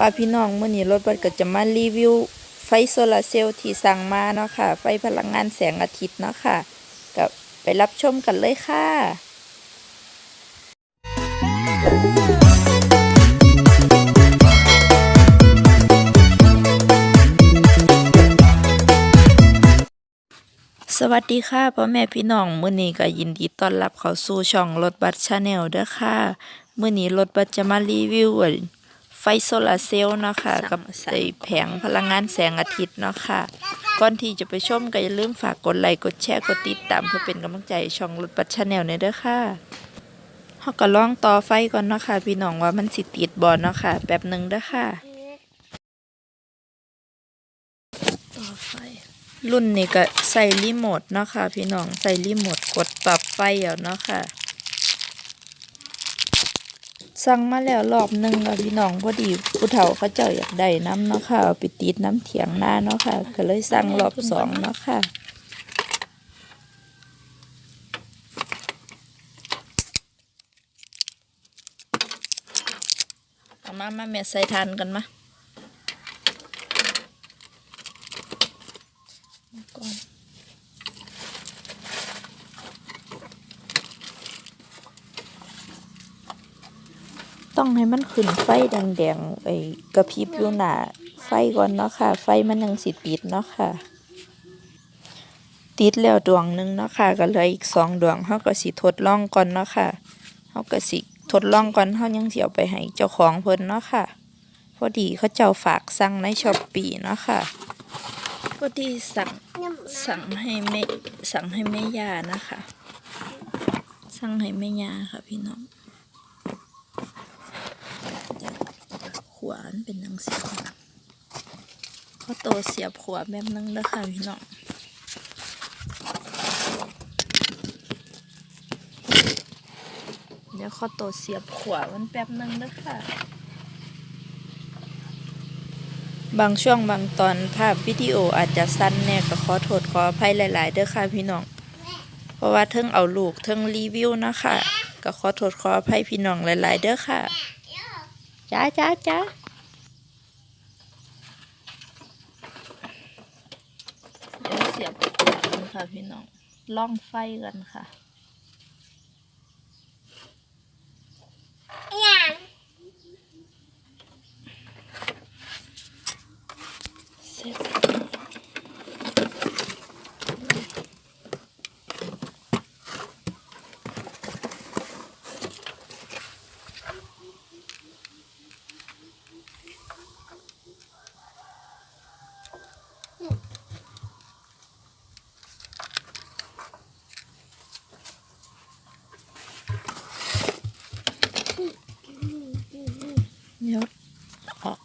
ค่ะพี่น้องเมื้อนี้รถบัสก็จะมารีวิว ไฟโซลาร์เซลล์ที่สั่งมาเนาะค่ะ ไฟพลังงานแสงอาทิตย์เนาะค่ะก็ไปรับชมกันเลยค่ะสวัสดีค่ะพ่อแม่พี่น้องมื้อนี้ก็ยินดีต้อนรับเข้าสู่ช่องรถบัสชาแนลเด้อค่ะมื้อนี้รถบัสจะมารีวิวอั่น ไฟโซลาร์เซลล์เนาะค่ะกับใส่แผงพลังงานแสงอาทิตย์เนาะค่ะ ก่อนที่จะไปชมก็อย่าลืมฝากกดไลค์กดแชร์กดติดตามเพื่อเป็นกำลังใจให้ช่องรถบัสชาแนลเนี่ยเด้อค่ะเฮาก็ลองต่อไฟก่อนเนาะค่ะ พี่น้องว่ามันสิติดบ่เนาะค่ะแป๊บหนึงเด้อค่ะ ต่อไฟ รุ่นนี้ก็ใส่รีโมทเนาะค่ะ พี่น้องใส่รีโมทกดปรับไฟเอาเนาะค่ะ สั่งมาแล้วรอบหนึ่งแล้วพี่น้องพอดีผู้เฒ่าเขาเจ้าอยากได้น้ำเนาะค่ะเอาไปติดน้ำเถียงหน้าเนาะค่ะก็เลยสั่งรอบสองเนาะค่ะเอามามาแม่ใส่ทานกันมาก่อน องให้มันขึ้นไฟแดงๆไอ้กระพริบอยู่หนาไฟก่อนเนาะค่ะ ไฟมันยังสิติดเนาะค่ะ ติดแล้วดวงหนึ่งเนาะค่ะ ก็เหลืออีกสองดวงเฮาก็สิทดลองก่อนเนาะค่ะเฮาก็สิทดลองก่อนเฮายังเสิเอาไปให้เจ้าของเพิ่นเนาะค่ะ พอดีเขาเจ้าฝากสั่งในช้อปปี้เนาะค่ะพอดีสั่งสั่งให้แม่สั่งให้แม่ยานะคะ สั่งให้แม่ยาค่ะพี่น้องข วานเป็นนังสีเขาโตเสียบขวาแบบนึงแล้วค่ะพี่น้องเดี๋ยวเขาโตเสียบขวามันแป๊บนึงแล้วค่ะ บางช่วงบางตอนภาพวิดีโออาจจะสั้นแน่ก็ขอโทษขออภัยหลาย ๆ เด้อค่ะพี่น้อง เพราะว่าเทิงเอาลูกเทิงรีวิวนะคะก็ขอโทษขออภัยพี่น้องหลาย ๆ เด้อค่ะ จ้าจ้าจ้าเดี๋ยวเสียบกันค่ะพี่น้องล่องไฟกันค่ะ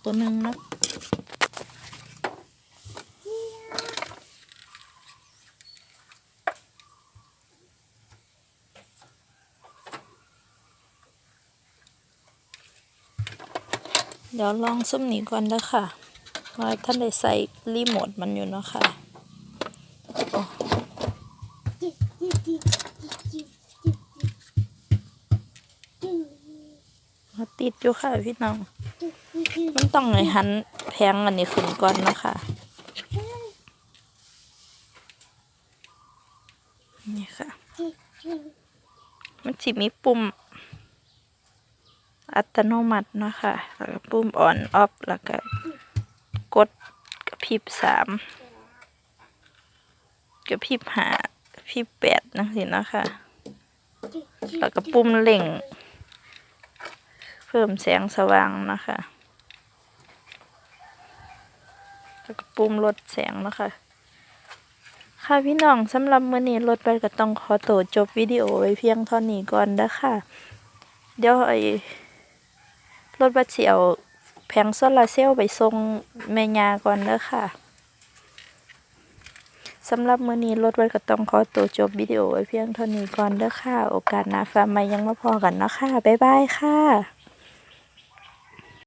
ตัวหนึ่งเนะเดี๋ยวลองซุ้มนี้ก่อนเด้อค่ะว่าท่านได้ใส่รีโมทมันอยู่เนาะค่ะ มาติดอยู่ค่ะพี่น้อง มันต้องให้หันแพงอันนี้ขึ้นก่อนนะคะนี่ค่ะ มันสิมีปุ่ม อัตโนมัตินะคะแล้วก็ปุ่มออนออฟแล้วก็กดกระพริบสามกระพริบห้ากระพริบแปดนั่นสินะคะแล้วก็ปุ่มเล่ง เพิ่มแสงสว่างนะคะ แล้วก็ปุ่มลดแสงเนาะคะค่ะพี่น้องสำหรับมื้อนี้รถไปก็ต้องขอตัวจบวิดีโอไว้เพียงเท่านี้ก่อนเด้อค่ะ เดี๋ยวไอ้รถบัสเสียวแผงโซลาเซลล์ไปส่งแม่ยาก่อนเด้อค่ะสำหรับมื้อนี้รถบัสก็ต้องขอตัวจบวิดีโอไว้เพียงเท่านี้ก่อนเด้อค่ะ โอกาสหน้าฟ้าใหม่ยังมาพอกันเนาะค่ะ บ๊ายบายค่ะ